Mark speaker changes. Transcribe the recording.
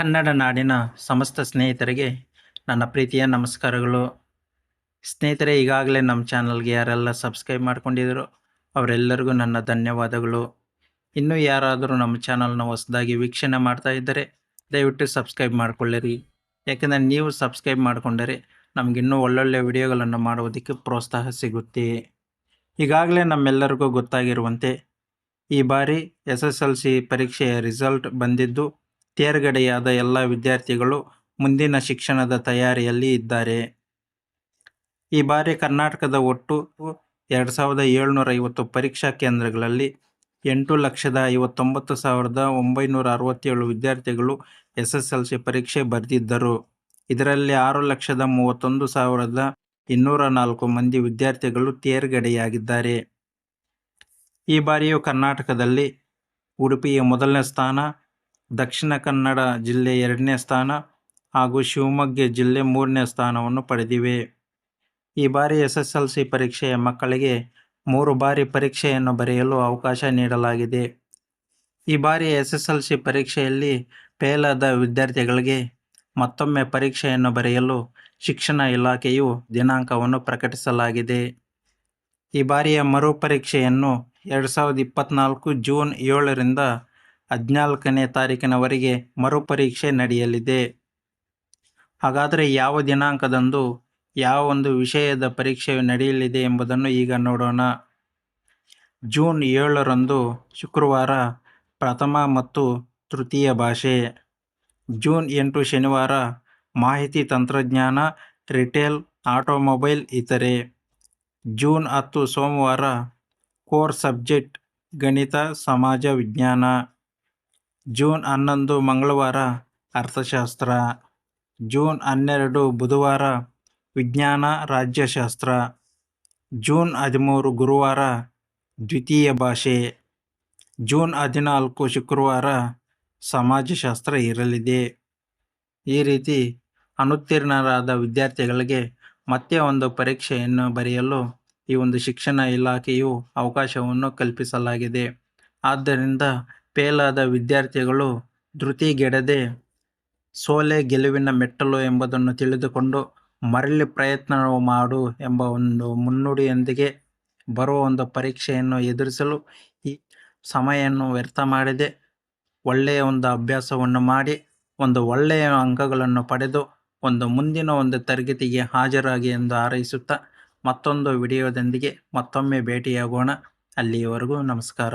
Speaker 1: ಕನ್ನಡ ನಾಡಿನ ಸಮಸ್ತ ಸ್ನೇಹಿತರಿಗೆ ನನ್ನ ಪ್ರೀತಿಯ ನಮಸ್ಕಾರಗಳು. ಸ್ನೇಹಿತರೆ, ಈಗಾಗಲೇ ನಮ್ಮ ಚಾನಲ್ಗೆ ಯಾರೆಲ್ಲ ಸಬ್ಸ್ಕ್ರೈಬ್ ಮಾಡ್ಕೊಂಡಿದ್ರು ಅವರೆಲ್ಲರಿಗೂ ನನ್ನ ಧನ್ಯವಾದಗಳು. ಇನ್ನೂ ಯಾರಾದರೂ ನಮ್ಮ ಚಾನಲ್ನ ಹೊಸದಾಗಿ ವೀಕ್ಷಣೆ ಮಾಡ್ತಾ ಇದ್ದರೆ ದಯವಿಟ್ಟು ಸಬ್ಸ್ಕ್ರೈಬ್ ಮಾಡಿಕೊಳ್ಳಿರಿ. ಯಾಕೆಂದರೆ ನೀವು ಸಬ್ಸ್ಕ್ರೈಬ್ ಮಾಡಿಕೊಂಡರೆ ನಮಗಿನ್ನೂ ಒಳ್ಳೊಳ್ಳೆ ವಿಡಿಯೋಗಳನ್ನು ಮಾಡುವುದಕ್ಕೆ ಪ್ರೋತ್ಸಾಹ ಸಿಗುತ್ತೆ. ಈಗಾಗಲೇ ನಮ್ಮೆಲ್ಲರಿಗೂ ಗೊತ್ತಾಗಿರುವಂತೆ ಈ ಬಾರಿ ಎಸ್ ಎಸ್ ಎಲ್ ಸಿ ಪರೀಕ್ಷೆಯ ರಿಸಲ್ಟ್ ಬಂದಿದ್ದು ತೇರ್ಗಡೆಯಾದ ಎಲ್ಲ ವಿದ್ಯಾರ್ಥಿಗಳು ಮುಂದಿನ ಶಿಕ್ಷಣದ ತಯಾರಿಯಲ್ಲಿ ಇದ್ದಾರೆ. ಈ ಬಾರಿ ಕರ್ನಾಟಕದ ಒಟ್ಟು ಎರಡು ಸಾವಿರದ ಏಳ್ನೂರ ಐವತ್ತು ಪರೀಕ್ಷಾ ಕೇಂದ್ರಗಳಲ್ಲಿ ಎಂಟು ಲಕ್ಷದ ಐವತ್ತೊಂಬತ್ತು ಸಾವಿರದ ಒಂಬೈನೂರ ಅರವತ್ತೇಳು ವಿದ್ಯಾರ್ಥಿಗಳು ಎಸ್ ಎಸ್ ಎಲ್ ಸಿ ಪರೀಕ್ಷೆ ಬರೆದಿದ್ದರು. ಇದರಲ್ಲಿ ಆರು ಲಕ್ಷದ ಮೂವತ್ತೊಂದು ಸಾವಿರದ ಇನ್ನೂರ ನಾಲ್ಕು ಮಂದಿ ವಿದ್ಯಾರ್ಥಿಗಳು ತೇರ್ಗಡೆಯಾಗಿದ್ದಾರೆ. ಈ ಬಾರಿಯೂ ಕರ್ನಾಟಕದಲ್ಲಿ ಉಡುಪಿಯ ಮೊದಲನೇ ಸ್ಥಾನ ದಕ್ಷಿಣ ಕನ್ನಡ ಜಿಲ್ಲೆ ಎರಡನೇ ಸ್ಥಾನ ಹಾಗೂ ಶಿವಮೊಗ್ಗ ಜಿಲ್ಲೆ ಮೂರನೇ ಸ್ಥಾನವನ್ನು ಪಡೆದಿವೆ. ಈ ಬಾರಿ ಎಸ್ ಎಸ್ ಎಲ್ ಸಿ ಪರೀಕ್ಷೆಯ ಮಕ್ಕಳಿಗೆ ಮೂರು ಬಾರಿ ಪರೀಕ್ಷೆಯನ್ನು ಬರೆಯಲು ಅವಕಾಶ ನೀಡಲಾಗಿದೆ. ಈ ಬಾರಿ ಎಸ್ ಎಸ್ ಎಲ್ ಸಿ ಪರೀಕ್ಷೆಯಲ್ಲಿ ಫೇಲಾದ ವಿದ್ಯಾರ್ಥಿಗಳಿಗೆ ಮತ್ತೊಮ್ಮೆ ಪರೀಕ್ಷೆಯನ್ನು ಬರೆಯಲು ಶಿಕ್ಷಣ ಇಲಾಖೆಯು ದಿನಾಂಕವನ್ನು ಪ್ರಕಟಿಸಲಾಗಿದೆ. ಈ ಬಾರಿಯ ಮರುಪರೀಕ್ಷೆಯನ್ನು ಎರಡು ಸಾವಿರದ ಇಪ್ಪತ್ತ್ನಾಲ್ಕು ಜೂನ್ ಏಳರಿಂದ ಹದಿನಾಲ್ಕನೇ ತಾರೀಕಿನವರೆಗೆ ಮರುಪರೀಕ್ಷೆ ನಡೆಯಲಿದೆ. ಹಾಗಾದರೆ ಯಾವ ದಿನಾಂಕದಂದು ಯಾವ ಒಂದು ವಿಷಯದ ಪರೀಕ್ಷೆ ನಡೆಯಲಿದೆ ಎಂಬುದನ್ನು ಈಗ ನೋಡೋಣ. ಜೂನ್ ಏಳರಂದು ಶುಕ್ರವಾರ ಪ್ರಥಮ ಮತ್ತು ತೃತೀಯ ಭಾಷೆ. ಜೂನ್ ಎಂಟು ಶನಿವಾರ ಮಾಹಿತಿ ತಂತ್ರಜ್ಞಾನ, ರಿಟೇಲ್, ಆಟೋಮೊಬೈಲ್ ಇತರೆ. ಜೂನ್ ಹತ್ತು ಸೋಮವಾರ ಕೋರ್ ಸಬ್ಜೆಕ್ಟ್, ಗಣಿತ, ಸಮಾಜ ವಿಜ್ಞಾನ. ಜೂನ್ ಹನ್ನೊಂದು ಮಂಗಳವಾರ, ಅರ್ಥಶಾಸ್ತ್ರ. ಜೂನ್ ಹನ್ನೆರಡು ಬುಧವಾರ, ವಿಜ್ಞಾನ, ರಾಜ್ಯಶಾಸ್ತ್ರ. ಜೂನ್ ಹದಿಮೂರು ಗುರುವಾರ, ದ್ವಿತೀಯ ಭಾಷೆ. ಜೂನ್ ಹದಿನಾಲ್ಕು ಶುಕ್ರವಾರ, ಸಮಾಜಶಾಸ್ತ್ರ ಇರಲಿದೆ. ಈ ರೀತಿ ಅನುತ್ತೀರ್ಣರಾದ ವಿದ್ಯಾರ್ಥಿಗಳಿಗೆ ಮತ್ತೆ ಒಂದು ಪರೀಕ್ಷೆಯನ್ನು ಬರೆಯಲು ಈ ಒಂದು ಶಿಕ್ಷಣ ಇಲಾಖೆಯು ಅವಕಾಶವನ್ನು ಕಲ್ಪಿಸಲಾಗಿದೆ. ಆದ್ದರಿಂದ ಫೇಲಾದ ವಿದ್ಯಾರ್ಥಿಗಳು ಧೃತಿಗೆಡದೆ ಸೋಲೆ ಗೆಲುವಿನ ಮೆಟ್ಟಲು ಎಂಬುದನ್ನು ತಿಳಿದುಕೊಂಡು ಮರಳಿ ಪ್ರಯತ್ನ ಮಾಡು ಎಂಬ ಒಂದು ಮುನ್ನುಡಿಯೊಂದಿಗೆ ಬರುವ ಒಂದು ಪರೀಕ್ಷೆಯನ್ನು ಎದುರಿಸಲು ಈ ಸಮಯವನ್ನು ವ್ಯರ್ಥ ಮಾಡದೆ. ಒಳ್ಳೆಯ ಒಂದು ಅಭ್ಯಾಸವನ್ನು ಮಾಡಿ, ಒಂದು ಒಳ್ಳೆಯ ಅಂಕಗಳನ್ನು ಪಡೆದು, ಒಂದು ಮುಂದಿನ ಒಂದು ತರಗತಿಗೆ ಹಾಜರಾಗಿ ಎಂದು ಹಾರೈಸುತ್ತಾ ಮತ್ತೊಂದು ವಿಡಿಯೋದೊಂದಿಗೆ ಮತ್ತೊಮ್ಮೆ ಭೇಟಿಯಾಗೋಣ. ಅಲ್ಲಿಯವರೆಗೂ ನಮಸ್ಕಾರ.